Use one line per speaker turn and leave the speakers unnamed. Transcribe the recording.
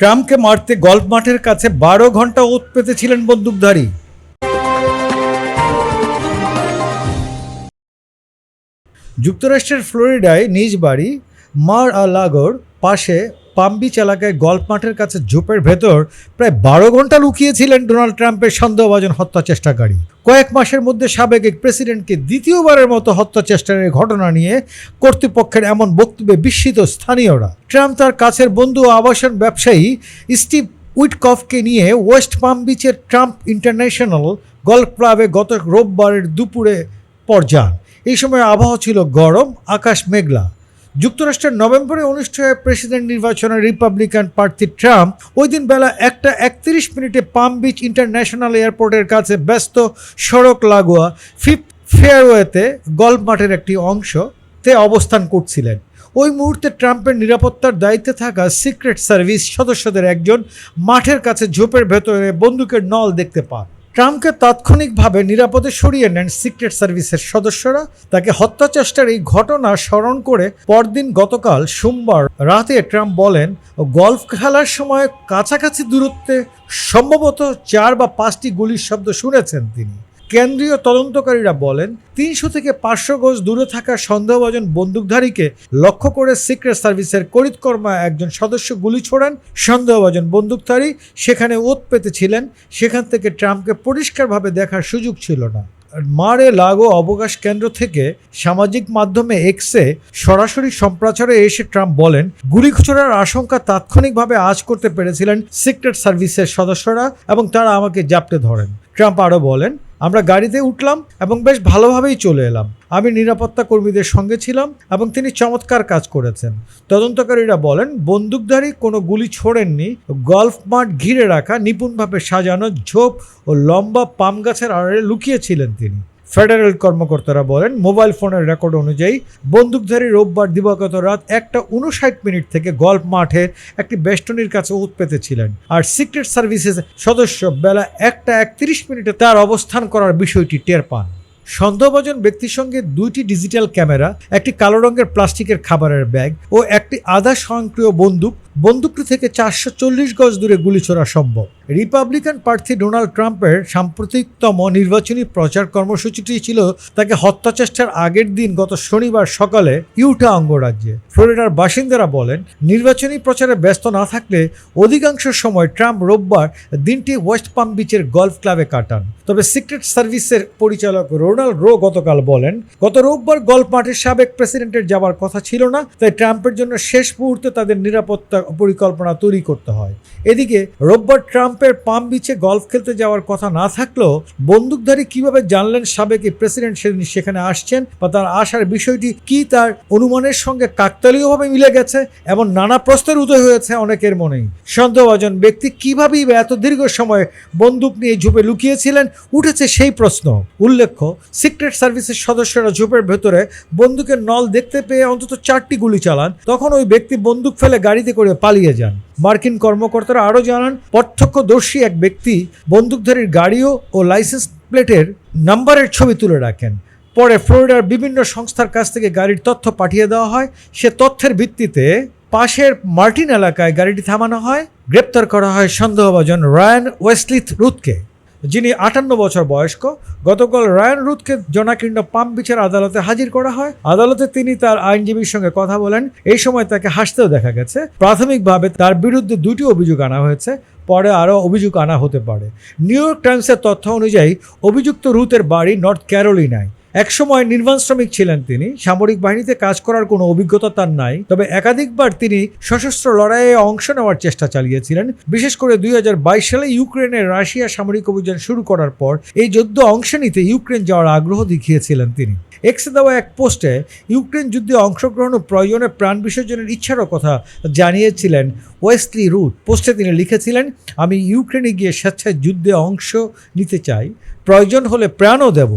ট্রাম্পকে মারতে গল্ফ মাঠের কাছে বারো ঘণ্টা ওত পেতেছিলেন বন্দুকধারী। যুক্তরাষ্ট্রের ফ্লোরিডায় নিজ বাড়ি মার আ পাশে পামবিচ এলাকায় গল্ফ মাঠের কাছে ঝোপের ভেতর প্রায় বারো ঘণ্টা লুকিয়েছিলেন ডোনাল্ড ট্রাম্পের সন্দেহভাজন হত্যা চেষ্টাকারী। কয়েক মাসের মধ্যে সাবেক এক প্রেসিডেন্টকে দ্বিতীয়বারের মতো হত্যা চেষ্টার ঘটনা নিয়ে কর্তৃপক্ষের এমন বক্তব্যে বিস্মিত স্থানীয়রা। ট্রাম্প তার কাছের বন্ধু আবাসন ব্যবসায়ী স্টিভ উইটকফকে নিয়ে ওয়েস্ট পাম বিচের ট্রাম্প ইন্টারন্যাশনাল গল্ফ ক্লাবে গত রোববারের দুপুরে পর যান। এই সময় আবহাওয়া ছিল গরম, আকাশ মেঘলা। যুক্তরাষ্ট্রের নভেম্বরে অনুষ্ঠিত প্রেসিডেন্ট নির্বাচনে রিপাবলিকান প্রার্থী ট্রাম্প ওই দিন বেলা একটা একত্রিশ মিনিটে পাম বিচ ইন্টারন্যাশনাল এয়ারপোর্টের কাছে ব্যস্ত সড়ক লাগোয়া ফিফথ ফেয়ারওয়েতে গল্ফ মাঠের একটি অংশ তে অবস্থান করছিলেন। ওই মুহূর্তে ট্রাম্পের নিরাপত্তার দায়িত্বে থাকা সিক্রেট সার্ভিস সদস্যদের একজন মাঠের কাছে ঝোপের ভেতরে বন্দুকের নল দেখতে পান। ট্রাম্পকে তাৎক্ষণিকভাবে নিরাপদে সরিয়ে নেন সিক্রেট সার্ভিসের সদস্যরা। তাকে হত্যাচেষ্টার এই ঘটনা স্মরণ করে পরদিন গতকাল সোমবার রাতে ট্রাম্প বলেন, গল্ফ খেলার সময় কাছাকাছি দূরত্বে সম্ভবত চার বা পাঁচটি গুলির শব্দ শুনেছেন তিনি। কেন্দ্রীয় তদন্তকারীরা বলেন, তিনশো থেকে পাঁচশো গজ দূরে থাকা সন্দেহভাজন বন্দুকধারীকে লক্ষ্য করে সিক্রেট সার্ভিসের করিতকর্মা একজন সদস্য গুলি ছোড়েন। সন্দেহভাজন বন্দুকধারী সেখানে ওত পেতেছিলেন, সেখান থেকে ট্রাম্পকে পরিষ্কারভাবে দেখার সুযোগ ছিল না। মারে লাগো অবকাশ কেন্দ্র থেকে সামাজিক মাধ্যমে এক্সে সরাসরি সম্প্রচারে এসে ট্রাম্প বলেন, গুলি ছোড়ার আশঙ্কা তাৎক্ষণিকভাবে আজ করতে পেরেছিলেন সিক্রেট সার্ভিসের সদস্যরা এবং তারা আমাকে জাপটে ধরেন। ট্রাম্প আরও বলেন আমরা গাড়িতে উঠলাম এবং বেশ ভালোভাবেই চলে এলাম। আমি নিরাপত্তা কর্মীদের সঙ্গে ছিলাম এবং তিনি চমৎকার কাজ করেছেন। তদন্তকারীরা বলেন, বন্দুকধারী কোনো গুলি ছোড়েননি, গল্ফ মাঠ ঘিরে রাখা, নিপুণভাবে সাজানো ঝোপ ও লম্বা পাম গাছের আড়ালে লুকিয়েছিলেন তিনি। ফেডারেল কর্মকর্তারা বলেন, মোবাইল ফোনের রেকর্ড অনুযায়ী বন্দুকধারী রোববার দিবাগত রাত একটা উনষাট মিনিট থেকে গল্ফ মাঠে একটি বেষ্টনীর কাছে উৎ পেতেছিলেন। আর সিক্রেট সার্ভিসেস সদস্য বেলা একটা একত্রিশ মিনিটে তার অবস্থান করার বিষয়টি টের পান। সন্দেহভাজন ব্যক্তির সঙ্গে দুইটি ডিজিটাল ক্যামেরা, একটি কালো রঙের প্লাস্টিকের খাবারের ব্যাগ ও একটি আধা স্বয়ংক্রিয় বন্দুক বন্দুকটি থেকে চারশো চল্লিশ গজ দূরে গুলি ছোড়া সম্ভব। রিপাবলিকান প্রার্থী ডোনাল্ড ট্রাম্পের সাম্প্রতিকতম নির্বাচনী প্রচার কর্মসূচিটি ছিল তাকে হত্যা চেষ্টার আগের দিন গত শনিবার সকালে ইউটা অঙ্গরাজ্যে ফ্লোরিডার বাসিন্দারা বলেন, নির্বাচনী প্রচারে ব্যস্ত না থাকলে অধিকাংশ সময় ট্রাম্প রোববার দিনটি ওয়েস্ট পাম বিচের গলফ ক্লাবে কাটান। তবে সিক্রেট সার্ভিসের পরিচালক রোনাল্ড রো গতকাল বলেন, গত রোববার গল্ফ মাঠের সাবেক প্রেসিডেন্টের যাবার কথা ছিল না, তাই ট্রাম্পের জন্য শেষ মুহূর্তে তাদের নিরাপত্তা পরিকল্পনা তৈরি করতে হয়। এদিকে রোববার ট্রাম্পের পাম বিচে গলফ খেলতে যাওয়ার কথা না থাকলেও বন্দুকধারী কীভাবে জানলেন সাবেক প্রেসিডেন্ট সেদিন সেখানে আসছেন বা তার আসার বিষয়টি কি তার অনুমানের সঙ্গে কাকতালীয়ভাবে মিলে গেছে এমন নানা প্রশ্নের উদয় হয়েছে অনেকের মনেই। সন্দেহভাজন ব্যক্তি কিভাবেই বা এত দীর্ঘ সময় বন্দুক নিয়ে ঝোপে লুকিয়েছিলেন উঠেছে সেই প্রশ্ন। উল্লেখ্য, সিক্রেট সার্ভিসের সদস্যরা ঝোপের ভেতরে বন্দুকের নল দেখতে পেয়ে অন্তত চারটি গুলি চালান। তখন ওই ব্যক্তি বন্দুক ফেলে গাড়িতে করে পালিয়ে যান। মার্কিন কর্মকর্তারা আরও জানান, প্রত্যক্ষদর্শী এক ব্যক্তি বন্দুকধারীর গাড়িও ও লাইসেন্স প্লেটের নাম্বারের ছবি তুলে রাখেন। পরে ফ্লোরিডার বিভিন্ন সংস্থার কাছ থেকে গাড়ির তথ্য পাঠিয়ে দেওয়া হয়। সে তথ্যের ভিত্তিতে পাশের মার্টিন এলাকায় গাড়িটি থামানো হয়। গ্রেপ্তার করা হয় সন্দেহভাজন রায়ান ওয়েস্টলিথ রুথকে। যিনি আটান্ন বছর বয়স্ক, গতকাল রায়ান রুথকে জনাকীর্ণ পাম্প বিচার আদালতে হাজির করা হয়। আদালতে তিনি তার আইনজীবীর সঙ্গে কথা বলেন। এই সময় তাকে হাসতেও দেখা গেছে। প্রাথমিকভাবে তার বিরুদ্ধে দুটি অভিযোগ আনা হয়েছে, পরে আরও অভিযোগ আনা হতে পারে। নিউ ইয়র্ক টাইমসের তথ্য অনুযায়ী, অভিযুক্ত রুথের বাড়ি নর্থ ক্যারোলিনায়। একসময় নির্মাণ শ্রমিক ছিলেন তিনি। সামরিক বাহিনীতে কাজ করার কোনো অভিজ্ঞতা তার নাই। তবে একাধিকবার তিনি সশস্ত্র লড়াইয়ে অংশ নেওয়ার চেষ্টা চালিয়েছিলেন। বিশেষ করে দুই হাজার বাইশ সালে ইউক্রেনের রাশিয়া সামরিক অভিযান শুরু করার পর এই যুদ্ধ অংশ নিতে ইউক্রেন যাওয়ার আগ্রহ দেখিয়েছিলেন তিনি। এক্সে দেওয়া এক পোস্টে ইউক্রেন যুদ্ধে অংশগ্রহণ ও প্রয়োজনে প্রাণ বিসর্জনের ইচ্ছারও কথা জানিয়েছিলেন ওয়েস্টলি রুট। পোস্টে তিনি লিখেছিলেন, আমি ইউক্রেনে গিয়ে স্বেচ্ছায় যুদ্ধে অংশ নিতে চাই। প্রয়োজন হলে প্রাণও দেব।